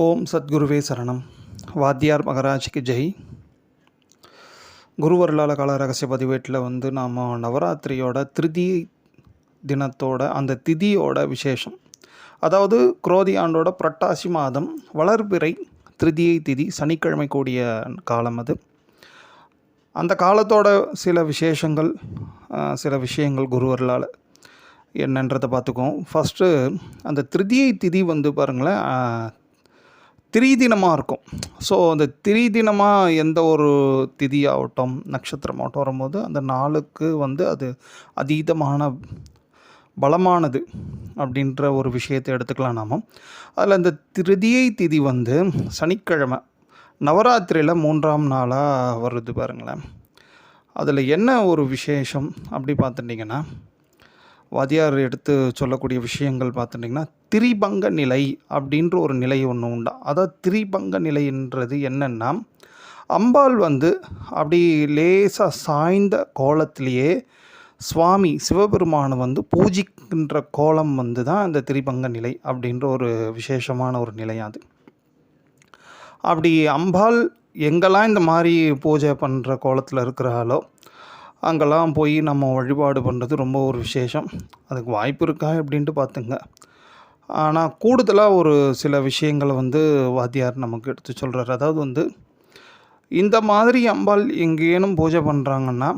ஓம் சத்குருவே சரணம். வாத்தியார் மகராஜிக்கு ஜெய். குருவருளால கால ரகசிய பதிவேட்டில் வந்து நாம் நவராத்திரியோட திருதி தினத்தோட அந்த திதியோட விசேஷம். அதாவது குரோதி ஆண்டோட புரட்டாசி மாதம் வளர்பிறை திருதியை திதி சனிக்கிழமை கூடிய காலம் அது. அந்த காலத்தோட சில விசேஷங்கள் சில விஷயங்கள் குருவர்களால் என்னன்றதை பார்த்துக்குவோம். ஃபஸ்ட்டு அந்த திருதியை திதி வந்து பாருங்களேன் திரிதினமாக இருக்கும். ஸோ அந்த திரிதினமாக எந்த ஒரு திதியாகட்டும் நட்சத்திரமாகட்டும் வரும்போது அந்த நாளுக்கு வந்து அது அதீதமான பலமானது அப்படின்ற ஒரு விஷயத்தை எடுத்துக்கலாம் நாம். அதில் அந்த திருதியை திதி வந்து சனிக்கிழமை நவராத்திரியில் மூன்றாம் நாளாக வருது பாருங்களேன். அதில் என்ன ஒரு விசேஷம் அப்படி பார்த்துட்டிங்கன்னா வாதியார் எடுத்து சொல்லக்கூடிய விஷயங்கள் பார்த்துட்டிங்கன்னா திரிபங்க நிலை அப்படின்ற ஒரு நிலை ஒன்று உண்டா? அதாவது திரிபங்க நிலைன்றது என்னென்னா அம்பாள் வந்து அப்படி லேசாக சாய்ந்த கோலத்திலேயே சுவாமி சிவபெருமானை வந்து பூஜிக்கின்ற கோலம் வந்து தான் இந்த திரிபங்க நிலை அப்படின்ற ஒரு விசேஷமான ஒரு நிலையாது அது. அப்படி அம்பாள் எங்கெல்லாம் இந்த மாதிரி பூஜை பண்ணுற கோலத்தில் இருக்கிறாளோ அங்கெல்லாம் போய் நம்ம வழிபாடு பண்ணுறது ரொம்ப ஒரு விசேஷம். அதுக்கு வாய்ப்பு இருக்கா அப்படின்ட்டு பார்த்துங்க. ஆனால் கூடுதலாக ஒரு சில விஷயங்களை வந்து வாத்தியார் நமக்கு எடுத்து சொல்கிறார் அதாவது வந்து இந்த மாதிரி அம்பாள் எங்கேனும் பூஜை பண்ணுறாங்கன்னா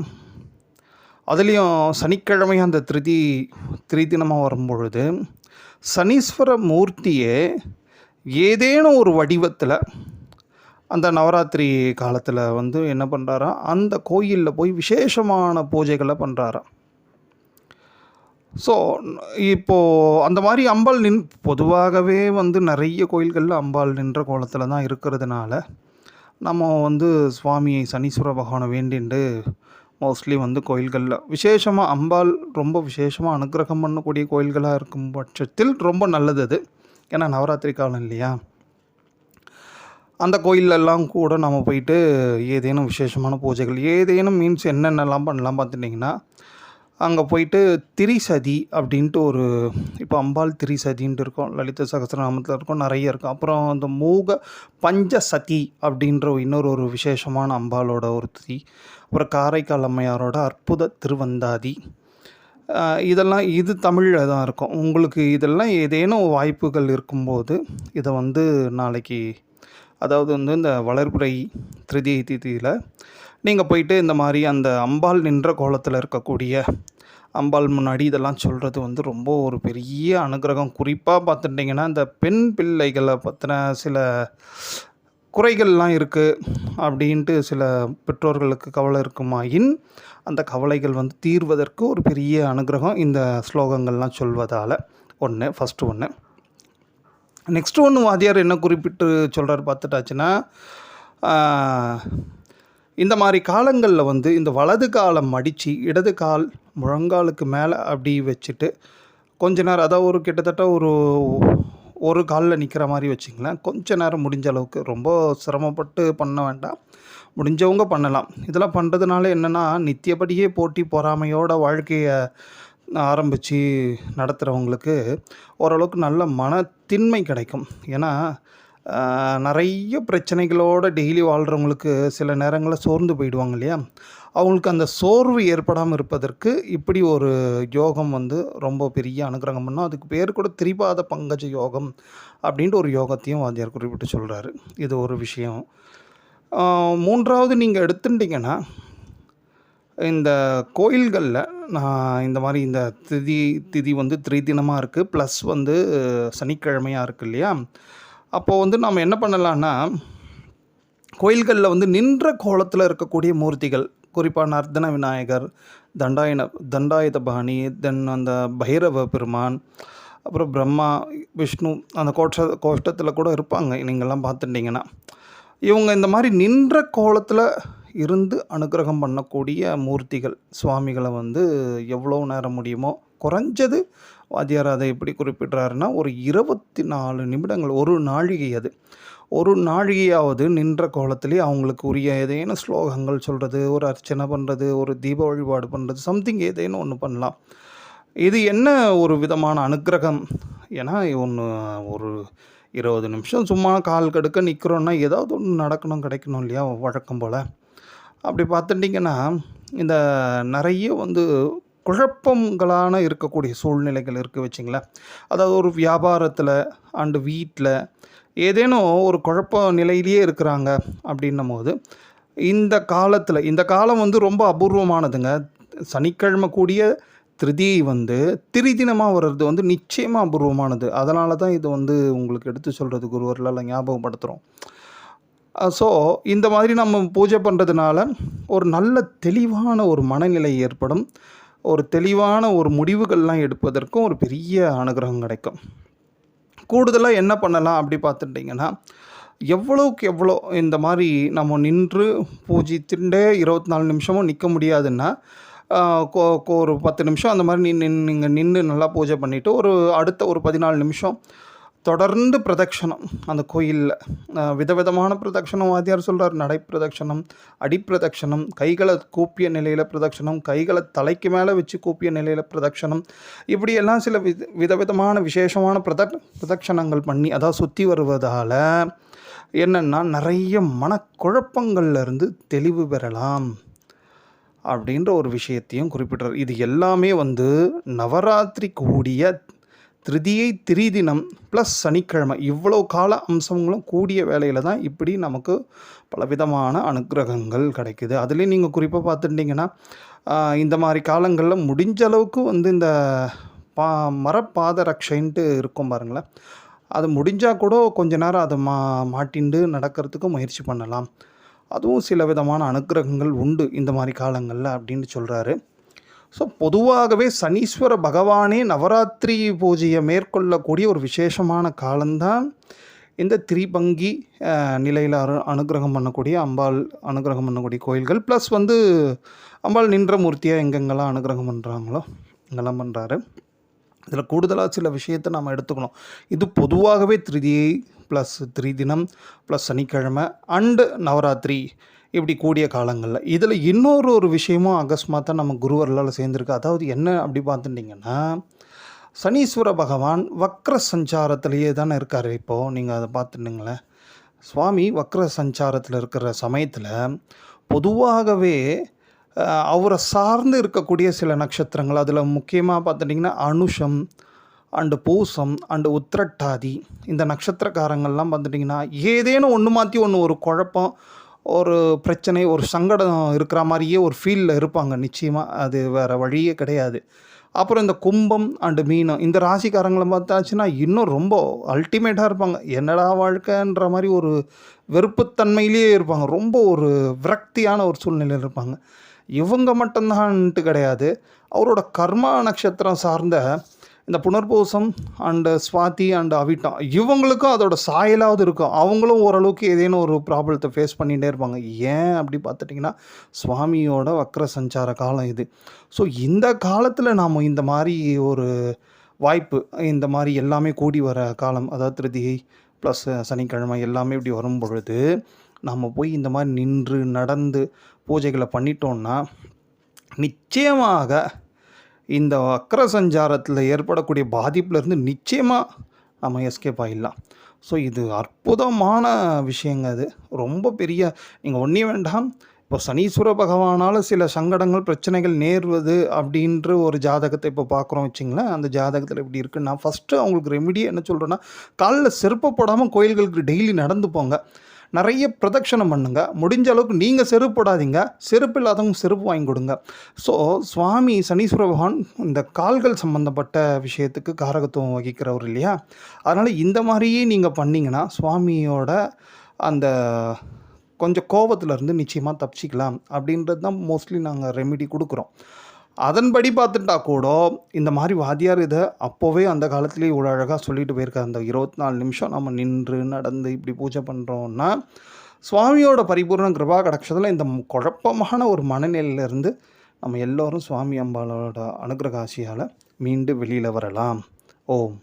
அதுலேயும் சனிக்கிழமை அந்த திருதி திரிதினமாக வரும்பொழுது சனீஸ்வர மூர்த்தியே ஏதேனும் ஒரு வடிவத்தில் அந்த நவராத்திரி காலத்தில் வந்து என்ன பண்ணுறாராம் அந்த கோயிலில் போய் விசேஷமான பூஜைகளை பண்ணுறாராம் ஸோ இப்போது அந்த மாதிரி அம்பாள் நின் பொதுவாகவே வந்து நிறைய கோயில்களில் அம்பாள் நின்ற கோலத்தில் தான் இருக்கிறதுனால நம்ம வந்து சுவாமியை சனீஸ்வர பகவானை வேண்டிண்டு மோஸ்ட்லி வந்து கோயில்களில் விசேஷமாக அம்பாள் ரொம்ப விசேஷமாக அனுக்கிரகம் பண்ணக்கூடிய கோயில்களாக இருக்கும் பட்சத்தில் ரொம்ப நல்லது அது. ஏன்னா நவராத்திரி காலம் இல்லையா? அந்த கோயிலெல்லாம் கூட நம்ம போயிட்டு ஏதேனும் விசேஷமான பூஜைகள் ஏதேனும் மீன்ஸ் என்னென்னலாம் பண்ணலாம் பார்த்துட்டிங்கன்னா அங்கே போயிட்டு திரிசதி அப்படின்ட்டு ஒரு இப்போ அம்பாள் திரிசதின்ட்டு இருக்கும் லலித சகசிரநாமத்தில் இருக்கும் நிறைய இருக்கும். அப்புறம் அந்த மூக பஞ்சசதி அப்படின்ற இன்னொரு ஒரு விசேஷமான அம்பாளோட ஒரு திதி அப்புறம் காரைக்கால் அம்மையாரோட அற்புத திருவந்தாதி. இதெல்லாம் இது தமிழில் தான் இருக்கும். உங்களுக்கு இதெல்லாம் ஏதேனும் வாய்ப்புகள் இருக்கும்போது இதை வந்து நாளைக்கு அதாவது வந்து இந்த வளர்பிறை திருதியை திதியில் நீங்கள் போயிட்டு இந்த மாதிரி அந்த அம்பாள் நின்ற கோலத்தில் இருக்கக்கூடிய அம்பாள் முன்னாடி இதெல்லாம் சொல்கிறது வந்து ரொம்ப ஒரு பெரிய அனுகிரகம். குறிப்பாக பார்த்துட்டிங்கன்னா இந்த பெண் பிள்ளைகளை பற்றின சில குறைகள்லாம் இருக்குது அப்படின்ட்டு சில பெற்றோர்களுக்கு கவலை இருக்குமாயின் அந்த கவலைகள் வந்து தீர்வதற்கு ஒரு பெரிய அனுகிரகம் இந்த ஸ்லோகங்கள்லாம் சொல்வதால். ஒன்று ஃபஸ்ட்டு ஒன்று நெக்ஸ்ட் ஒன்று வாத்தியார் என்ன குறிப்பிட்டு சொல்கிறார் பார்த்துட்டாச்சுன்னா இந்த மாதிரி காலங்களில் வந்து இந்த வலது காலம் மடித்து இடது கால் முழங்காலுக்கு மேலே அப்படி வச்சுட்டு கொஞ்ச நேரம் அதாவது ஒரு கிட்டத்தட்ட ஒரு ஒரு காலில் நிற்கிற மாதிரி வச்சிங்களேன் கொஞ்ச நேரம் முடிஞ்ச அளவுக்கு ரொம்ப சிரமப்பட்டு பண்ண வேண்டாம். முடிஞ்சவங்க பண்ணலாம். இதெல்லாம் பண்ணுறதுனால என்னென்னா நித்தியபடியே போட்டி பொறாமையோட வாழ்க்கையை ஆரம்பித்து நடத்துகிறவங்களுக்கு ஓரளவுக்கு நல்ல மனத்தின்மை கிடைக்கும். ஏன்னா நிறைய பிரச்சனைகளோடு டெய்லி வாழ்கிறவங்களுக்கு சில நேரங்களில் சோர்ந்து போயிடுவாங்க இல்லையா? அவங்களுக்கு அந்த சோர்வு ஏற்படாமல் இருப்பதற்கு இப்படி ஒரு யோகம் வந்து ரொம்ப பெரிய அனுகிரகம் பண்ணோம். அதுக்கு பேர் கூட திரிபாத பங்கஜ யோகம் அப்படின்ட்டு ஒரு யோகத்தையும் வாத்தியார் குறிப்பிட்டு சொல்கிறாரு இது ஒரு விஷயம். மூன்றாவது நீங்கள் எடுத்துட்டிங்கன்னா இந்த கோயில்களில் நான் இந்த மாதிரி இந்த திதி திதி வந்து திரிதினமாக இருக்குது ப்ளஸ் வந்து சனிக்கிழமையாக இருக்குது இல்லையா? அப்போது வந்து நம்ம என்ன பண்ணலான்னா கோயில்களில் வந்து நின்ற கோலத்தில் இருக்கக்கூடிய மூர்த்திகள் குறிப்பாக நர்தன விநாயகர் தண்டாயன தண்டாயுத பாணி தென் அந்த பைரவ பெருமான் அப்புறம் பிரம்மா விஷ்ணு அந்த கோஷ கோஷ்டத்தில் கூட இருப்பாங்க. நீங்கள்லாம் பார்த்துட்டிங்கன்னா. இவங்க இந்த மாதிரி நின்ற கோலத்தில் இருந்து அனுக்கிரகம் பண்ணக்கூடிய மூர்த்திகள் சுவாமிகளை வந்து எவ்வளோ நேரம் முடியுமோ குறைஞ்சது வாத்தியார் அதை எப்படி குறிப்பிட்றாருன்னா ஒரு இருபத்தி நாலு நிமிடங்கள் ஒரு நாழிகை அது. ஒரு நாழிகையாவது நின்ற கோலத்திலே அவங்களுக்கு உரிய ஏதேனும் ஸ்லோகங்கள் சொல்கிறது ஒரு அர்ச்சனை பண்ணுறது ஒரு தீப வழிபாடு பண்ணுறது சம்திங் ஏதேனும் ஒன்று பண்ணலாம். இது என்ன ஒரு விதமான அனுக்கிரகம் ஏன்னா ஒன்று ஒரு இருபது நிமிஷம் சும்மா கால் கடுக்க நிற்கிறோன்னா ஏதாவது ஒன்று நடக்கணும் கிடைக்கணும் இல்லையா வழக்கம் போல். அப்படி பார்த்துட்டிங்கன்னா இந்த நிறைய வந்து குழப்பங்களான இருக்கக்கூடிய சூழ்நிலைகள் இருக்குது வச்சிங்களேன். அதாவது ஒரு வியாபாரத்தில் அண்டு வீட்டில் ஏதேனும் ஒரு குழப்ப நிலையிலேயே இருக்கிறாங்க அப்படின்னும் போது இந்த காலத்தில் இந்த காலம் வந்து ரொம்ப அபூர்வமானதுங்க. சனிக்கிழமை கூடிய திருதியை வந்து திரிதினமாக வர்றது வந்து நிச்சயமாக அபூர்வமானது. அதனால தான் இது வந்து உங்களுக்கு எடுத்து சொல்கிறது குருவர்களால் ஞாபகப்படுத்துகிறோம் ஸோ இந்த மாதிரி நம்ம பூஜை பண்ணுறதுனால ஒரு நல்ல தெளிவான ஒரு மனநிலை ஏற்படும். ஒரு தெளிவான ஒரு முடிவுகள்லாம் எடுப்பதற்கும் ஒரு பெரிய அனுகிரகம் கிடைக்கும். கூடுதலாக என்ன பண்ணலாம் அப்படி பார்த்துட்டிங்கன்னா எவ்வளோக்கு எவ்வளோ இந்த மாதிரி நம்ம நின்று பூஜித்துட்டே இருபத்தி நாலு நிமிஷமும் நிற்க முடியாதுன்னா ஒரு பத்து நிமிஷம் அந்த மாதிரி நின்று நீங்கள் நின்று நல்லா பூஜை பண்ணிவிட்டு ஒரு அடுத்த ஒரு பதினாலு நிமிஷம் தொடர்ந்து பிரதட்சணம். அந்த கோயிலில் விதவிதமான பிரதட்சணம். வாத்தியார் சொல்கிறார் நடை பிரதட்சணம் அடிப்பிரதட்சணம் கைகளை கூப்பிய நிலையில் பிரதட்சணம் கைகளை தலைக்கு மேலே வச்சு கூப்பிய நிலையில் பிரதட்சணம். இப்படியெல்லாம் சில வித விதவிதமான விசேஷமான பிரதக் பிரதட்சணங்கள் பண்ணி அதாவது சுற்றி வருவதால் என்னென்னா நிறைய மனக்குழப்பங்கள்லேருந்து தெளிவு பெறலாம் அப்படின்ற ஒரு விஷயத்தையும் குறிப்பிட்டார் இது எல்லாமே வந்து நவராத்திரி கூடிய திருதியை திரிதினம் ப்ளஸ் சனிக்கிழமை. இவ்வளோ கால அம்சங்களும் கூடிய வேலையில் தான் இப்படி நமக்கு பலவிதமான அனுக்கிரகங்கள் கிடைக்குது. அதுலேயும் நீங்கள் குறிப்பாக பார்த்துட்டிங்கன்னா இந்த மாதிரி காலங்களில் முடிஞ்ச அளவுக்கு வந்து இந்த பா மரப்பாத ரக்ஷைன்ட்டு இருக்கும் பாருங்களேன். அது முடிஞ்சால் கூட கொஞ்ச நேரம் அதை மா மாட்டிண்டு நடக்கிறதுக்கு முயற்சி பண்ணலாம். அதுவும் சில விதமான அனுக்கிரகங்கள் உண்டு இந்த மாதிரி காலங்களில் அப்படின்னு சொல்கிறாரு ஸோ பொதுவாகவே சனீஸ்வர பகவானே நவராத்திரி பூஜையை மேற்கொள்ளக்கூடிய ஒரு விசேஷமான காலம்தான். இந்த திரிபங்கி நிலையில் அரு அனுகிரகம் பண்ணக்கூடிய அம்பாள் அனுகிரகம் பண்ணக்கூடிய கோயில்கள் ப்ளஸ் வந்து அம்பாள் நின்ற மூர்த்தியாக எங்கெங்கெல்லாம் அனுகிரகம் பண்ணுறாங்களோ இங்கெல்லாம் பண்ணுறாரு இதில் கூடுதலாக சில விஷயத்தை நம்ம எடுத்துக்கணும். இது பொதுவாகவே திருதியை ப்ளஸ் திரிதினம் ப்ளஸ் சனிக்கிழமை அண்டு நவராத்திரி. இப்படி கூடிய காலங்களில். இதில் இன்னொரு ஒரு விஷயமும் அகஸ்மாத்தாக நம்ம குருவர்களால் சேர்ந்துருக்கு. அதாவது என்ன அப்படி பார்த்துட்டிங்கன்னா சனீஸ்வர பகவான் வக்ர சஞ்சாரத்திலேயே தானே இருக்கார். இப்போது நீங்கள் அதை பார்த்துட்டுங்களேன். சுவாமி வக்ர சஞ்சாரத்தில் இருக்கிற சமயத்தில் பொதுவாகவே அவரை சார்ந்து இருக்கக்கூடிய சில நட்சத்திரங்கள் அதில் முக்கியமாக பார்த்துட்டிங்கன்னா Anusham and Poosam and Uthirattathi இந்த நட்சத்திரக்காரங்கள்லாம் பார்த்துட்டிங்கன்னா ஏதேனும் ஒன்று மாற்றி ஒன்று ஒரு குழப்பம் ஒரு பிரச்சனை ஒரு சங்கடம் இருக்கிற மாதிரியே ஒரு ஃபீலில் இருப்பாங்க. நிச்சயமாக அது வேறு வழியே கிடையாது. அப்புறம் இந்த கும்பம் அண்டு மீனம் இந்த ராசிக்காரங்களை பார்த்தாச்சுன்னா இன்னும் ரொம்ப அல்டிமேட்டாக இருப்பாங்க. என்னடா வாழ்க்கைன்ற மாதிரி ஒரு வெறுப்புத்தன்மையிலேயே இருப்பாங்க. ரொம்ப ஒரு விரக்தியான ஒரு சூழ்நிலையில் இருப்பாங்க. இவங்க மட்டும்தான்ட்டு கிடையாது. அவரோட கர்மா நட்சத்திரம் சார்ந்த இந்த புனர்பூசம் அண்டு சுவாதி அண்டு அவிட்டம் இவங்களுக்கும் அதோட சாயலாவது இருக்கும். அவங்களும் ஓரளவுக்கு ஏதேனும் ஒரு ப்ராப்ளத்தை ஃபேஸ் பண்ணிகிட்டே இருப்பாங்க. ஏன் அப்படி பார்த்துட்டிங்கன்னா சுவாமியோட வக்ர சஞ்சார காலம் இது. ஸோ இந்த காலத்தில் நாம் இந்த மாதிரி ஒரு வாய்ப்பு இந்த மாதிரி எல்லாமே கூடி வர காலம் அதாவது திருதியை ப்ளஸ் சனிக்கிழமை எல்லாமே இப்படி வரும் பொழுது நம்ம போய் இந்த மாதிரி நின்று நடந்து பூஜைகளை பண்ணிட்டோம்னா நிச்சயமாக இந்த வக்ர சஞ்சாரத்தில் ஏற்படக்கூடிய பாதிப்புலேருந்து நிச்சயமாக நம்ம எஸ்கேப் ஆகிடலாம் ஸோ இது அற்புதமான விஷயங்க அது. ரொம்ப பெரிய நீங்கள் ஒன்றே வேண்டாம். இப்போ சனீஸ்வர பகவானால் சில சங்கடங்கள் பிரச்சனைகள் நேர்வது அப்படின்ற ஒரு ஜாதகத்தை இப்போ பார்க்குறோம் வச்சிங்களேன். அந்த ஜாதகத்தில் இப்படி இருக்குன்னா ஃபஸ்ட்டு அவங்களுக்கு ரெமிடி என்ன சொல்கிறேன்னா காலில் சிறப்பப்படாமல் போடாமல் கோயில்களுக்கு டெய்லி நடந்து போங்க. நிறைய பிரதட்சணம் பண்ணுங்க. முடிஞ்ச அளவுக்கு நீங்கள் செருப்பு போடாதீங்க செருப்பு இல்லாதவங்க செருப்பு வாங்கி கொடுங்க. ஸோ சுவாமி சனீஸ்வர பகவான் இந்த கால்கள் சம்மந்தப்பட்ட விஷயத்துக்கு காரகத்துவம் வகிக்கிறவர் இல்லையா? அதனால் இந்த மாதிரியே நீங்கள் பண்ணீங்கன்னா சுவாமியோட அந்த கொஞ்சம் கோபத்துலேருந்து நிச்சயமாக தப்பிச்சிக்கலாம். அப்படின்றது தான் மோஸ்ட்லி நாங்கள் ரெமிடி கொடுக்குறோம். அதன்படி பார்த்துட்டா கூட இந்த மாதிரி வாத்தியார் இதை அப்போவே அந்த காலத்துலேயே இவ்வளோ அழகாக சொல்லிட்டு போயிருக்காரு. அந்த இருபத்தி நாலு நிமிஷம் நம்ம நின்று நடந்து இப்படி பூஜை பண்ணுறோன்னா சுவாமியோட பரிபூர்ண கிருபா கடாட்சத்தில் இந்த குழப்பமான ஒரு மனநிலையிலேருந்து நம்ம எல்லோரும் சுவாமி அம்பாலோட அனுகிரகாசியால் மீண்டு வெளியில் வரலாம். ஓம்.